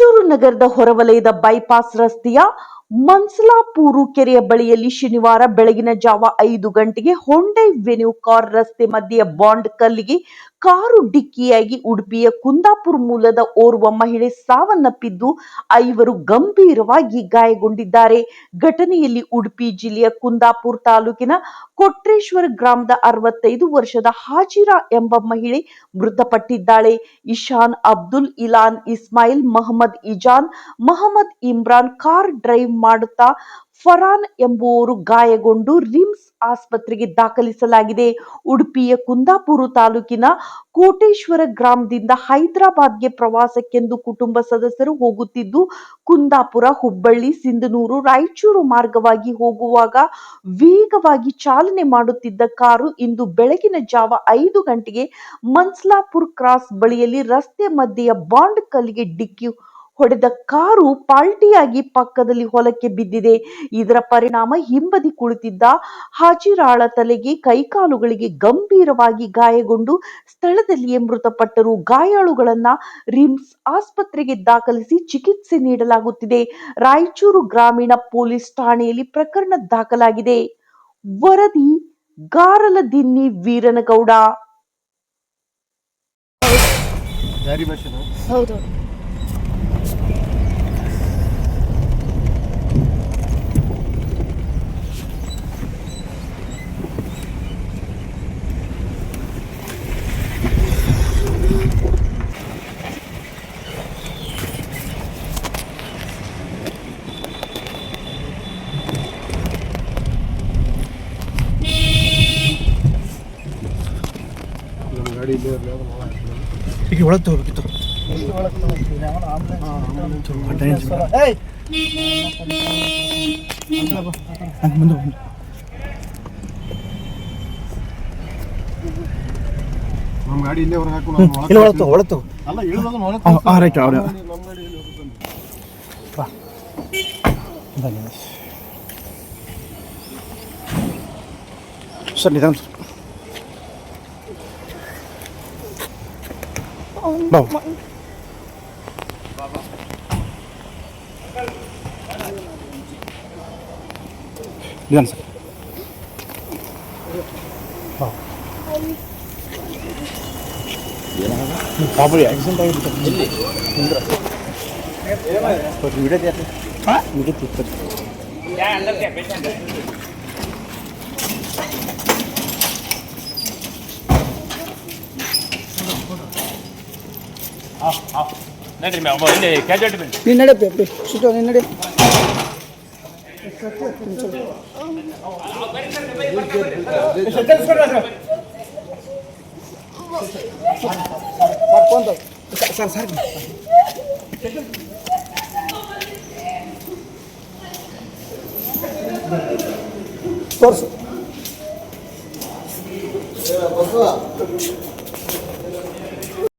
ರಾಯಚೂರು ನಗರದ ಹೊರವಲಯದ ಬೈಪಾಸ್ ರಸ್ತೆಯ ಮನ್ಸಲಾಪೂರು ಕೆರೆಯ ಬಳಿಯಲ್ಲಿ ಶನಿವಾರ ಬೆಳಗಿನ ಜಾವ ಐದು ಗಂಟೆಗೆ ಹೊಂಡೈ ವೆನ್ಯೂ ಕಾರ್ ರಸ್ತೆ ಮಧ್ಯೆ ಬಾಂಡ್ ಕಲ್ಲಿಗೆ ಕಾರು ಡಿಕ್ಕಿಯಾಗಿ ಉಡುಪಿಯ ಕುಂದಾಪುರ್ ಮೂಲದ ಓರ್ವ ಮಹಿಳೆ ಸಾವನ್ನಪ್ಪಿದ್ದು, ಐವರು ಗಂಭೀರವಾಗಿ ಗಾಯಗೊಂಡಿದ್ದಾರೆ. ಘಟನೆಯಲ್ಲಿ ಉಡುಪಿ ಜಿಲ್ಲೆಯ ಕುಂದಾಪುರ್ ತಾಲೂಕಿನ ಕೊಟ್ರೇಶ್ವರ ಗ್ರಾಮದ ಅರವತ್ತೈದು ವರ್ಷದ ಹಾಜಿರಾ ಎಂಬ ಮಹಿಳೆ ಮೃತಪಟ್ಟಿದ್ದಾಳೆ. ಇಶಾನ್ ಅಬ್ದುಲ್ ಇಲಾನ್ ಇಸ್ಮಾಯಿಲ್, ಮಹಮ್ಮದ್ ಇಜಾನ್, ಮಹಮ್ಮದ್ ಇಮ್ರಾನ್ ಕಾರ್ ಡ್ರೈವ್ ಮಾಡುತ್ತಾ ಫರಾನ್ ಎಂಬುವರು ಗಾಯಗೊಂಡು ರಿಮ್ಸ್ ಆಸ್ಪತ್ರೆಗೆ ದಾಖಲಿಸಲಾಗಿದೆ. ಉಡುಪಿಯ ಕುಂದಾಪುರ ತಾಲೂಕಿನ ಕೋಟೇಶ್ವರ ಗ್ರಾಮದಿಂದ ಹೈದರಾಬಾದ್ಗೆ ಪ್ರವಾಸಕ್ಕೆಂದು ಕುಟುಂಬ ಸದಸ್ಯರು ಹೋಗುತ್ತಿದ್ದು, ಕುಂದಾಪುರ, ಹುಬ್ಬಳ್ಳಿ, ಸಿಂಧನೂರು, ರಾಯಚೂರು ಮಾರ್ಗವಾಗಿ ಹೋಗುವಾಗ ವೇಗವಾಗಿ ಚಾಲನೆ ಮಾಡುತ್ತಿದ್ದ ಕಾರು ಇಂದು ಬೆಳಗಿನ ಜಾವ ಐದು ಗಂಟೆಗೆ ಮನ್ಸ್ಲಾಪುರ್ ಕ್ರಾಸ್ ಬಳಿಯಲ್ಲಿ ರಸ್ತೆ ಮಧ್ಯೆಯ ಬಾಂಡ್ ಕಲ್ಲಿಗೆ ಡಿಕ್ಕಿ ಹೊಡೆದ ಕಾರು ಪಾಲ್ಟಿಯಾಗಿ ಪಕ್ಕದಲ್ಲಿ ಹೊಲಕ್ಕೆ ಬಿದ್ದಿದೆ. ಇದರ ಪರಿಣಾಮ ಹಿಂಬದಿ ಕುಳಿತಿದ್ದ ಹಾಜಿರಾಳ ತಲೆಗೆ ಕೈಕಾಲುಗಳಿಗೆ ಗಂಭೀರವಾಗಿ ಗಾಯಗೊಂಡು ಸ್ಥಳದಲ್ಲಿಯೇ ಮೃತಪಟ್ಟರು. ಗಾಯಾಳುಗಳನ್ನ ರಿಮ್ಸ್ ಆಸ್ಪತ್ರೆಗೆ ದಾಖಲಿಸಿ ಚಿಕಿತ್ಸೆ ನೀಡಲಾಗುತ್ತಿದೆ. ರಾಯಚೂರು ಗ್ರಾಮೀಣ ಪೊಲೀಸ್ ಠಾಣೆಯಲ್ಲಿ ಪ್ರಕರಣ ದಾಖಲಾಗಿದೆ. ವರದಿ ಗಾರಲ ದಿನ್ನಿ ವೀರನಗೌಡ ಹೌದು. ಈಗ ಒಳಗೆ ತಗೋಬೇಕಿತ್ತು. ಮುಂದೆ ನಮ್ಮ ಗಾಡಿ ಇಲ್ಲೇ ಹೊರಗೆ ಇಲ್ಲ ಅಲ್ಲ ಹಾಂ ರೈಟ್ ಅವ್ರೆ. ಬನ್ನಿ. ಸರ್ ನಿಧಾನ sir. Bau. Diam sa. Bau. బాబు యాక్సిడెంట్ అయింది వీడియో తీస్తారు వీడియో తీస్తారు ನಡೀರಿ ಮ್ಯಾಮ್ ಇಲ್ಲಿ ಕ್ಯಾಜುಯಲ್ಟಿ ಬಿಲ್ ನೀನು ನಡೆಯಪ್ಪ ಎಪ್ಪಿ ಸುತ್ತ ನೀನು ನಡೆ ಸರ್ ಸರ್ ತೋರಿಸು